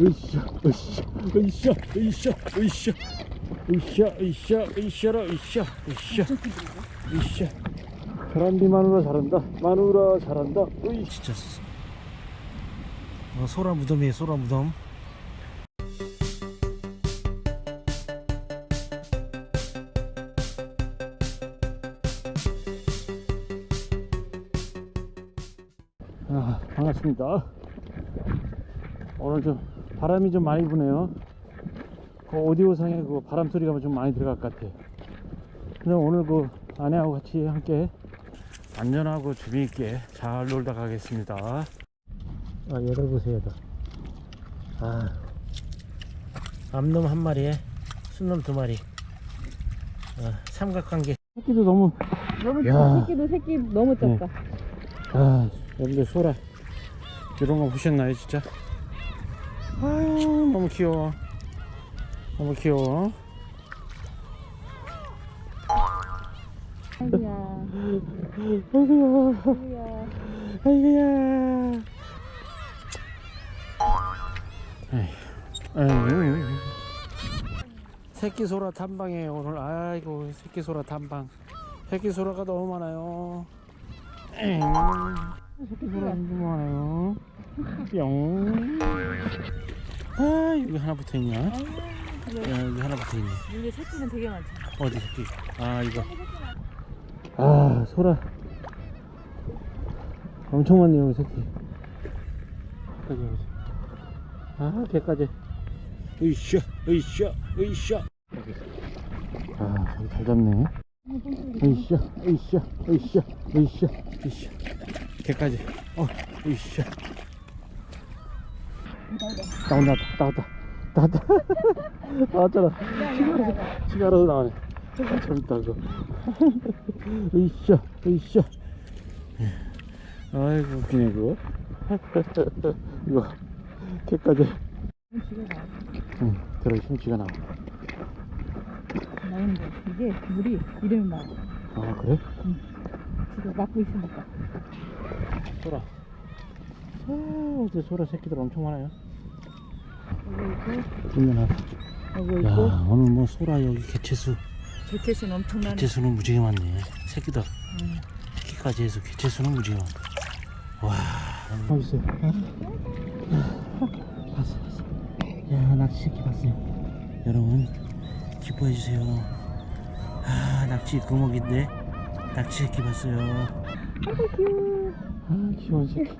으쌰, 으쌰, 으쌰, 으쌰, 으쌰, 으쌰, 으쌰, 으쌰라, 으쌰, 으쌰, 으쌰. 계란비 마누라 잘한다. 마누라 잘한다. 으이, 진짜. 어, 소라 무덤이에요, 소라 무덤. 아, 반갑습니다. 오늘 좀 바람이 좀 많이 부네요. 그 오디오상에 그 바람 소리가 좀 많이 들어갈 것 같아. 근데 오늘 그 아내하고 같이 함께 안전하고 재미있게 잘 놀다 가겠습니다. 아, 여덟 보세요, 여덟. 아, 암놈 한 마리에 순놈 두 마리. 아, 삼각관계. 새끼도 너무, 너무 야. 새끼도 새끼 너무 작다. 아, 여러분들 소라. 이런 거 보셨나요, 진짜? 아, 너무 귀여워. 너무 귀여워. 아이야, 아이고야. 아이고야. 아이고, 새끼 소라 탐방이에요 오늘. 아이고 새끼 소라 탐방. 새끼 소라가 너무 많아요. 엥. 새끼 소라 너무 많아요. 뿅. 아 여기 하나 붙어 있냐? 야. 여기 하나 붙어 있네. 여기 새끼는 되게 많지. 어디 새끼? 아 이거. 아 소라. 엄청 많네요 새끼. 여기까지 오지. 아 개까지. 으쌰 으쌰 으쌰. 여기. 아 저기 잘 잡네. 으쌰 으쌰 으쌰 으쌰 으쌰. 개까지. 어 으쌰. 나온다 나왔다 나왔다 나왔잖아. 시가로도 나오네. 재밌다, 그거. 으쌰, 으쌰. 아이고, 웃기네, 그거. 이거, 개까지. 응, 들어, 흉치가 나와. 나오는데 이게 물이 이름이 나. 아, 그래? 지금 막고 있으니까. 소라. 아, 어제 소라 새끼들 엄청 많아요. 여기. 여기 야, 있고. 오늘 뭐 소라 여기 개체수, 개체수는 엄청나네. 개체수는 무지개 많네. 새끼들. 응. 새끼까지 해서 개체수는 무지개 많네. 와, 어디 있어요? 봤어, 봤어. 야, 낚시 새끼 봤어요. 여러분, 기뻐해 주세요. 아, 낚시 구멍인데, 낚시 새끼 봤어요. 아이고 귀여워. 아, 귀여운 새끼.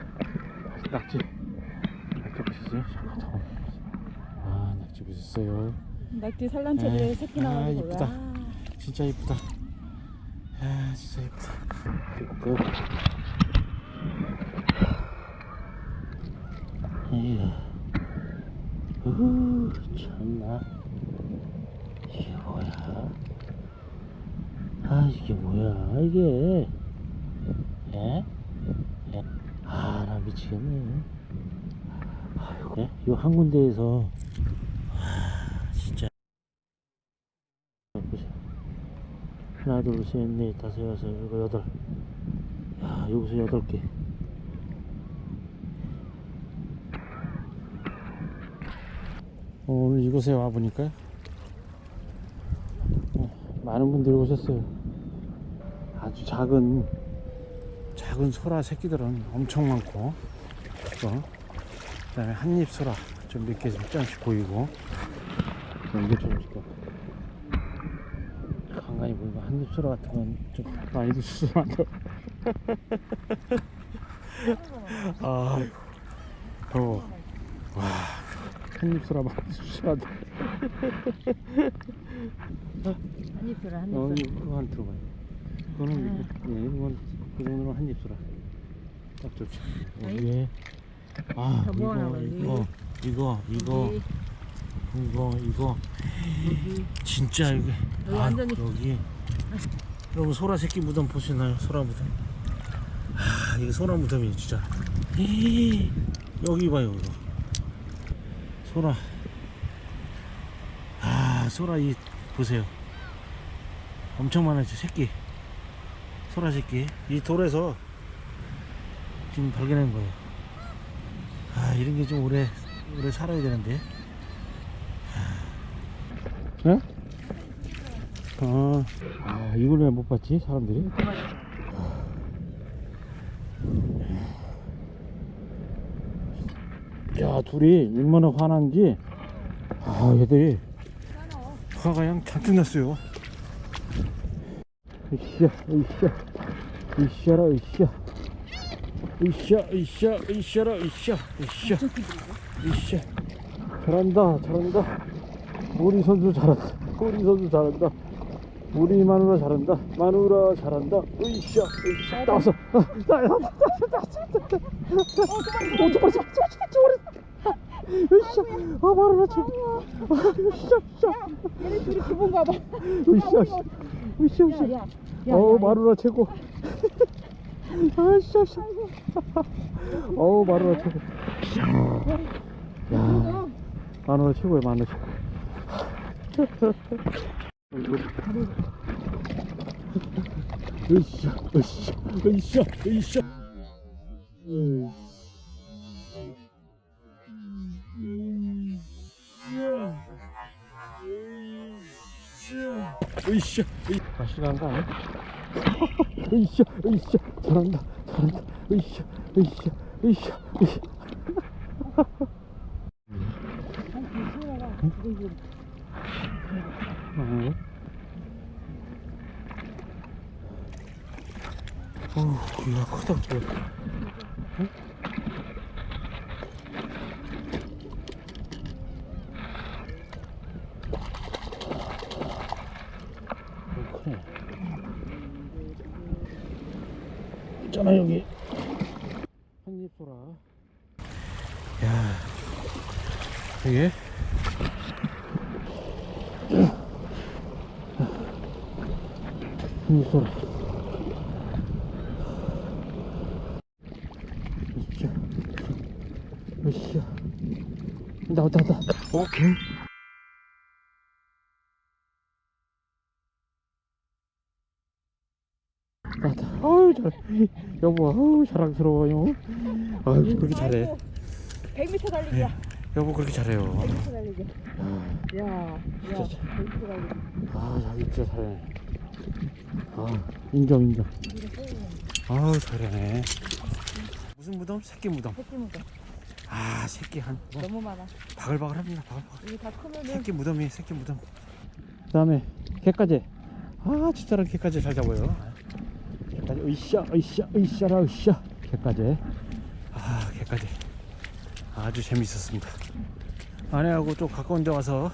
낙지. 낙지 보셨어요? 잠깐, 잠깐. 아, 낙지 보셨어요? 낙지 산란철에 아, 새끼 아, 나오는 이쁘다. 진짜 이쁘다. 아, 진짜 이쁘다. 그리고 그, 이야. 우, 참나. 이게 뭐야? 아, 이게 뭐야, 이게. 예? 미치겠네. 아이고, 예? 이한 군데에서, 아, 진짜. 하나, 둘, 셋, 넷, 다섯, 여섯, 일곱, 여덟. 야, 여기서 여덟 개. 어, 오늘 이곳에 와보니까 어, 많은 분들이 오셨어요. 아주 작은 작은 소라 새끼들은 엄청 많고 또 그다음에 한입 소라 좀 몇 개좀 짱씩 보이고 좀 이게 좀 간간히 보이고 한입 소라 같은 건 좀 많이 드시더라고요. 아이고 더워 와 한입 소라 많이 드시더라고요. 한입술을 어, 한입술. 이거 한 들어가요. 그거는 이거, 예, 이건 그 정도는 한 입수라. 딱 좋죠. 아이. 예. 아, 이거? 이거, 이거, 이거, 이거, 이거, 여기. 진짜 이게. 여기 아, 여기. 여러분 소라 새끼 무덤 보시나요? 소라 무덤. 아, 이게 소라 무덤이에요, 진짜. 에이, 여기 봐요, 이거. 소라. 아, 소라 이 보세요. 엄청 많아죠, 새끼. 소라 새끼. 이 돌에서 지금 발견한 거예요. 아, 이런 게 좀 오래 오래 살아야 되는데. 예? 아, 아 이걸 왜 못 봤지 사람들이? 야 둘이 얼마나 화난지 아 얘들이 화가 그냥 잔뜩 났어요 으쌰 으쌰 으쌰라 으쌰. 으쌰 으쌰 으쌰라 으쌰 으쌰. 으쌰. 잘한다 잘한다. 우리 선수 잘한다. 우리 선수 잘한다. 우리 마누라 잘한다. 마누라 잘한다. 으쌰 으쌰. 어, 어, 어. 나왔어. 나왔어 어 저거 저거 저거 으쌰. 아 마누라 저거 으쌰 으쌰. 얘네 둘이 기분 가봐. 으쌰. 으쌰 으쌰 으쌰 야, 야. 어우 마누라 최고. 아씨 아씨. 어우 마누라 최고. 야 마누라 최고야 마누라 최고. 으쌰 으쌰 으쌰 으쌰 으이씨 다시 간다 으이씨 으이씨 잘한다 잘한다 으이씨 으이씨 으이씨 으이씨 응? 어우 야 크다 응? 있잖아 여기 한입 소라 야 이게 한입 소라 으쌰 으쌰 나왔다 나왔다 오케이 여보 아유 자랑스러워요. 아유 그렇게 잘해. 100m 달리기야. 여보 그렇게 잘해요. 100m 달리기. 아, 야, 야, 진짜 잘- 100m 달리기. 아 자기 진짜 잘해. 아 인정 인정. 아우 잘하네 무슨 무덤? 새끼 무덤. 새끼 무덤. 아 새끼 한 뭐, 너무 많아. 바글바글합니다 바글바글. 이게 다 크면은 새끼 무덤이 새끼 무덤. 그 다음에 개까지. 아 집사람 개까지 잘 잡아요 개까지 으쌰 으쌰 으쌰라 으쌰. 개까지. 아 개까지. 아주 재미있었습니다. 아내하고 좀 가까운 데 와서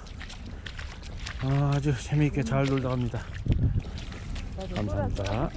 아, 아주 재미있게 잘 놀다 갑니다. 감사합니다.